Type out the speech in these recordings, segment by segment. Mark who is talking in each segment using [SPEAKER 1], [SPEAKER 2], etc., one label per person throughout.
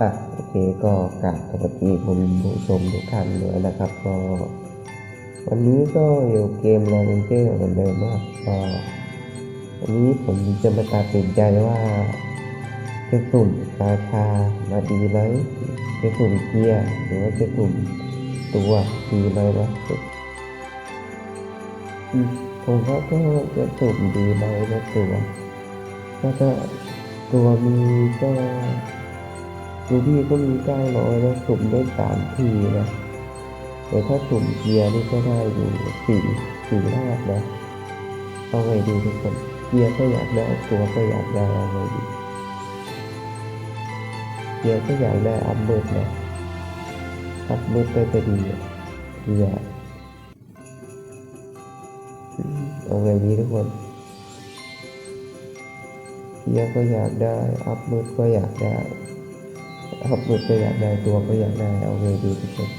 [SPEAKER 1] อะโอเคก็กราบสวัสดีคุณผู้ชมทุกท่านด้วยนะครับ ก็ วันนี้ก็อยู่เกมลอเรนเจอร์เหมือนเดิมนะครับก็วันนี้ผมจะมาตัดสินใจว่าจะสุ่มราคามาดีไหมจะสุ่มเกียร์หรือว่าจะสุ่มตัวดีไหมนะอืมผมว่าก็จะสุ่มดีไหมนะตัวก็จะตัวมีก็ รูบี้ก็มีเก้าร้อยแล้วสุ่มได้สามทีนะแต่ถ้าสุ่มเกียร์นี่ก็ได้อยู่สี่สี่รอบนะเอาไงดีทุกคนเกียร์ก็อยากได้ตัวก็อยากได้เอาไงดีเกียร์ก็อยากได้อัพเบิร์ดนะอัพเบิร์ดได้จะดีเกียร์เอาไงดีทุกคนเกียร์ก็อยากได้อัพเบิร์ดก็อยากได้ อับร์ดก็อยากได้ตัวก็อยากได้เอาไงดีทุกคน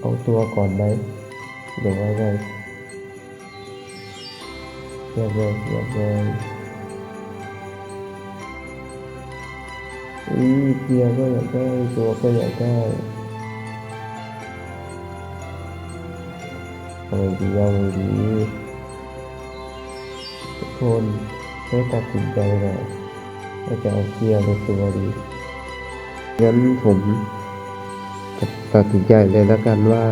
[SPEAKER 1] เอาตัวก่อนไหมหรือว่าไงยังไงยังไงอีเกียร์ก็อยากได้ตัวก็อยากได้เอาไงดีเอาไงดีทุกคนให้ตัดสินใจหน่อย ว่าจะเอาเกียร์หรือตัวดีงั้นผมตัดสินใจเลยแล้วกันว่า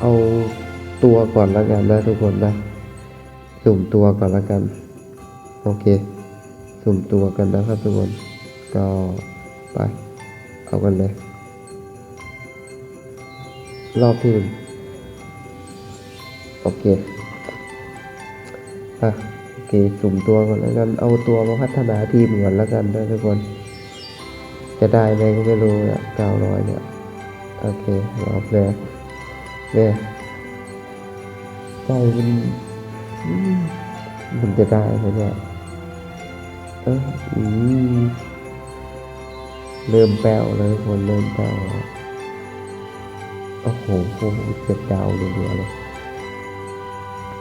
[SPEAKER 1] เอาตัวก่อนแล้วกันนะทุกคนนะ สุ่มตัวก่อนแล้วกัน โอเค สุ่มตัวกันนะครับทุกคน ก็ไปเอากันเลย รอบที่หนึ่งโอเค อะ เคสุ่มตัวก่อนแล้วกันเอาตัวมาพัฒนาทีมก่อนแล้วกันนะทุกคน จะได้ไหมก็ไม่รู้อะเก้าร้อยเนี่ยโอเครอบแรกเนี่ยใจมันมันจะได้ไหมเนี่ยเอออืมเริ่มแป้วแล้วทุกคนเริ่มแป้วโอ้โหโอ้โหเจ็บดาวเรัวเลย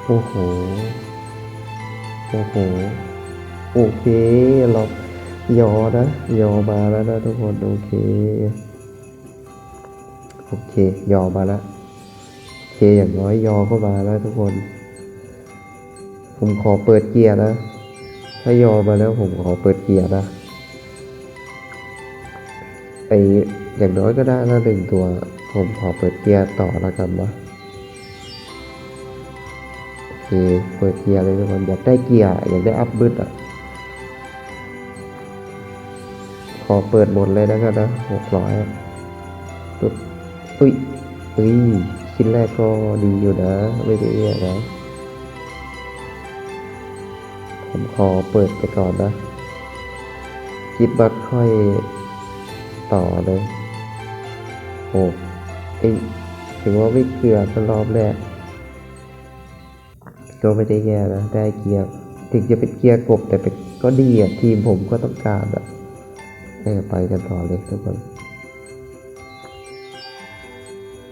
[SPEAKER 1] โอ้โห โอ้โห โอเค เรายอนะยอมาแล้วนะทุกคน โอเค โอเค ยอมาแล้วโอเค อย่างน้อยยอก็มาแล้วทุกคน ผมขอเปิดเกียร์นะ ถ้ายอมาแล้วผมขอเปิดเกียร์นะ ไออย่างน้อยก็ได้ละหนึ่งตัว ผมขอเปิดเกียร์ต่อแล้วกันวะโอ เคเปิดเกียร์เลยทุกคนอยากได้เกียร์อยากได้อัพบึ้ดอะขอเปิดหมดเลยแล้วกันนะหกร้อยปึ๊บอุ้ยอุ้ยชิ้นแรกก็ดีอยู่นะ ไม่ได้แย่นะ ผมขอเปิดไปก่อนนะคิดบัตค่อยต่อเลยโอ้ยถึงว่าไม่เกลือตรอบแรก ก็ไม่ได้แย่นะได้เกียร์ถึงจะเป็นเกียร์กบแต่เป็นก็ดีอะทีมผมก็ต้องการอะเออไปกันต่อเลยทุกคน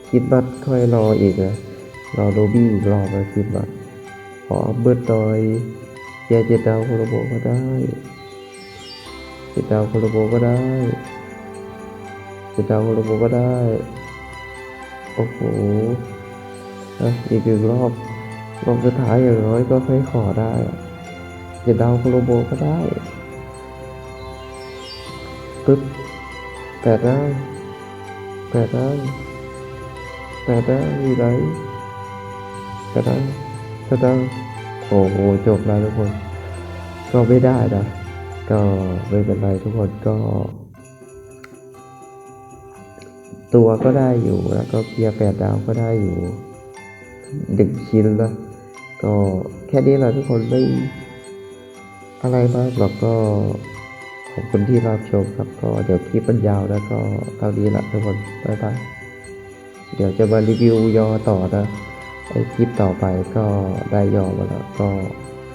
[SPEAKER 1] คิดบัตรค่อยรออีกนะรอโดบี้อีกรอบนะคิดบัตรขอเบิร์ดดอยแยเจดาวโคโลโบก็ได้เจดาวโคโลโบก็ได้เจดาวโคโลโบก็ได้โอ้โหอะอีกหนึ่งรอบ รอบสุดท้ายอย่างน้อยก็ค่อยขอได้อะดาวโคโลโบก็ได้ปึ๊บแปดได้แปดได้แปดได้มีไรแปดได้แปดได้โอ้โหจบแล้วทุกคน ก็ไม่ได้นะ ก็ไม่เป็นไรทุกคนก็ ตัวก็ได้อยู่แล้วก็เกียร์แปดดาวก็ได้อยู่ดึงชิ้นละ ก็แค่นี้แหละทุกคนไม่อะไรมากหรอกก็ขอบคุณที่รับชมครับ ก็เดี๋ยวคลิปมันยาวแล้วก็เท่านี้ละทุกคนบ๊ายบายเดี๋ยวจะมารีวิวยอต่อนะไอคลิปต่อไปก็ได้ยอมาแล้วก็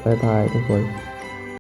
[SPEAKER 1] บ๊ายบายทุกคน